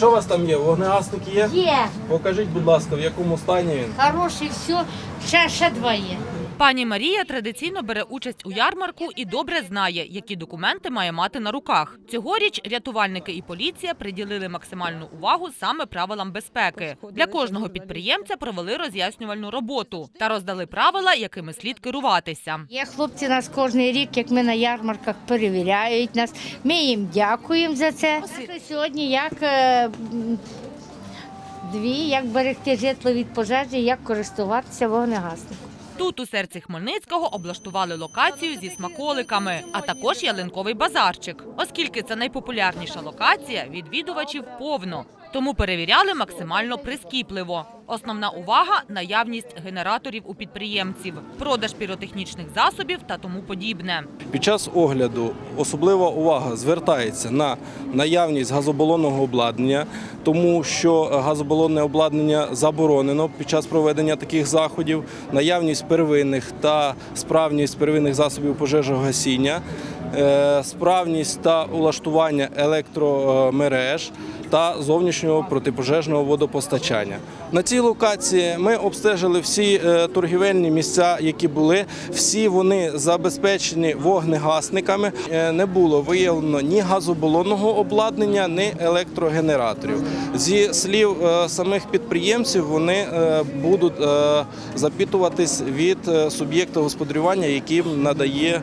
що у вас там є? Вогнегасник є? Є, Покажіть, будь ласка, в якому стані він. хороший, все, ще, ще два є. Пані Марія традиційно бере участь у ярмарку і добре знає, які документи має мати на руках. Цьогоріч рятувальники і поліція приділили максимальну увагу саме правилам безпеки. Для кожного підприємця провели роз'яснювальну роботу та роздали правила, якими слід керуватися. Є хлопці нас кожен рік, як ми на ярмарках перевіряють нас. Ми їм дякуємо за це. Сьогодні як е, дві, як берегти житло від пожежі, як користуватися вогнегасником. Тут у серці Хмельницького облаштували локацію зі смаколиками, а також ялинковий базарчик. Оскільки це найпопулярніша локація, відвідувачів повно. Тому перевіряли максимально прискіпливо. Основна увага наявність генераторів у підприємців, продаж піротехнічних засобів та тому подібне. Під час огляду особлива увага звертається на наявність газобалонного обладнання, тому що газобалонне обладнання заборонено під час проведення таких заходів, наявність первинних та справність первинних засобів пожежогасіння, е, справність та улаштування електромереж та зовнішнього протипожежного водопостачання. На цій локації ми обстежили всі е, торгівельні місця, які були. Всі вони забезпечені вогнегасниками. Е, Не було виявлено ні газобалонного обладнання, ні електрогенераторів. Зі слів е, самих підприємців, вони будуть запитуватись від суб'єкта господарювання, яким надає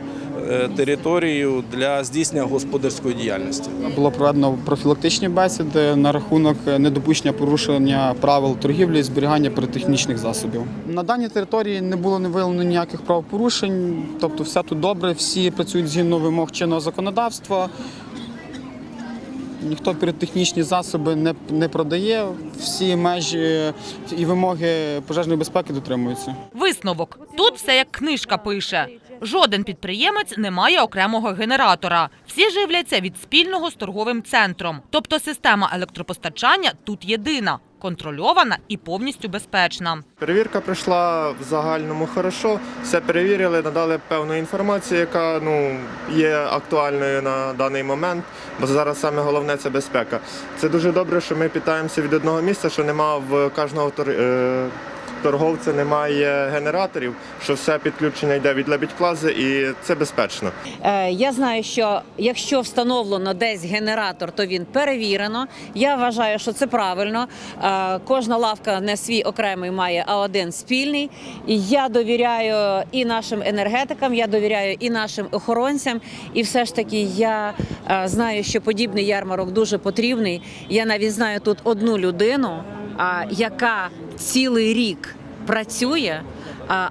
територію для здійснення господарської діяльності. Було проведено профілактичні бесіди на рахунок недопущення порушення правил торгівлі і зберігання піротехнічних засобів. На даній території не було не виявлено ніяких правопорушень, тобто все тут добре, всі працюють згідно вимог чинного законодавства. Ніхто піротехнічні засоби не, не продає, всі межі і вимоги пожежної безпеки дотримуються. Висновок тут все як книжка пише. Жоден підприємець не має окремого генератора. Всі живляться від спільного з торговим центром. Тобто система електропостачання тут єдина, контрольована і повністю безпечна. Перевірка пройшла в загальному хорошо. Все перевірили, надали певну інформацію, яка ну, є актуальною на даний момент, бо зараз саме головне це безпека. Це дуже добре, що ми питаємося від одного місця, що нема в кожного е, торговця немає генераторів, що все підключення йде від лебідь-плази і це безпечно. Е, Я знаю, що якщо встановлено десь генератор, то він перевірено. Я вважаю, що це правильно. Е, Кожна лавка не свій окремий має, а один спільний. І я довіряю і нашим енергетикам, я довіряю і нашим охоронцям. І все ж таки я е, знаю, що подібний ярмарок дуже потрібний. Я навіть знаю тут одну людину, яка цілий рік працює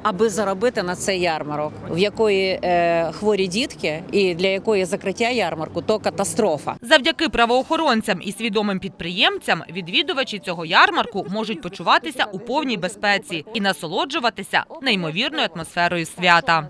аби заробити на цей ярмарок, в якої е, хворі дітки, і для якої закриття ярмарку то катастрофа. Завдяки правоохоронцям і свідомим підприємцям відвідувачі цього ярмарку можуть почуватися у повній безпеці і насолоджуватися неймовірною атмосферою свята.